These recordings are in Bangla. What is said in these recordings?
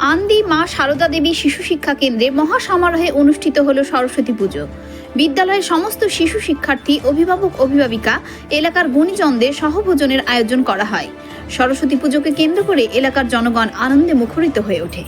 আন্দি মা সারদা দেবী শিশু শিক্ষা কেন্দ্রে মহাসমারোহে অনুষ্ঠিত হলো সরস্বতী পুজো। বিদ্যালয়ের সমস্ত শিশু শিক্ষার্থী, অভিভাবক, অভিভাবিকা, এলাকার গুণীজনদের সহভোজনের আয়োজন করা হয়। সরস্বতী পুজোকে কেন্দ্র করে এলাকার জনগণ আনন্দে মুখরিত হয়ে ওঠে।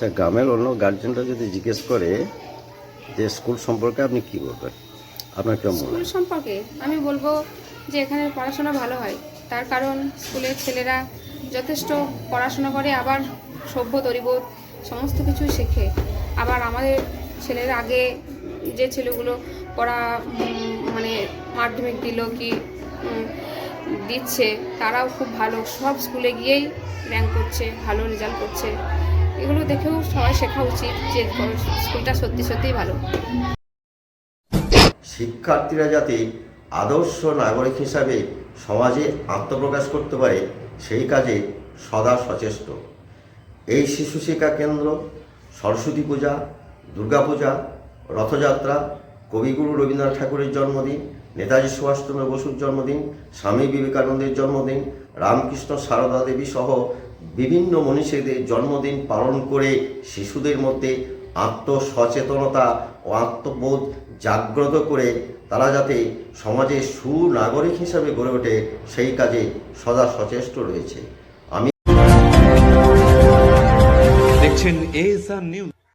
আচ্ছা গ্রামের অন্য গার্জেনরা যদি জিজ্ঞেস করে যে স্কুল সম্পর্কে আপনি কি বলবেন? আপনার কেমন স্কুল সম্পর্কে আমি বলব যে এখানে পড়াশোনা ভালো হয়। তার কারণ স্কুলের ছেলেরা যথেষ্ট পড়াশোনা করে আবার সভ্য তরিবোধ সমস্ত কিছুই শেখে। আবার আমাদের ছেলের আগে যে ছেলেগুলো পড়া মানে মাধ্যমিক দিল কি দিচ্ছে তারাও খুব ভালো। সব স্কুলে গিয়েই র্যাঙ্ক করছে ভালো রেজাল্ট করছে। এগুলো দেখেও সবাই শেখা উচিত যে স্কুলটা সত্যি সত্যিই ভালো। শিক্ষার্থীরা যাতে আদর্শ নাগরিক হিসাবে সমাজে আত্মপ্রকাশ করতে পারে, সেই কাজে সদা সচেষ্ট। এই শিশু শিক্ষা কেন্দ্র, সরস্বতী পূজা, দুর্গাপূজা, রথযাত্রা, কবিগুরু রবীন্দ্রনাথ ঠাকুরের জন্মদিন, নেতাজি সুভাষচন্দ্র বসুর জন্মদিন, স্বামী বিবেকানন্দের জন্মদিন, রামকৃষ্ণ সারদা দেবী সহ বিভিন্ন মনীষীদের জন্মদিন পালন করে শিশুদের মধ্যে আত্মসচেতনতা ও আত্মবোধ জাগ্রত করে তারা যাতে সমাজের সুনাগরিক হিসাবে গড়ে ওঠে, সেই কাজে সদা সচেষ্ট রয়েছে। আমি দেখছেন নিউজ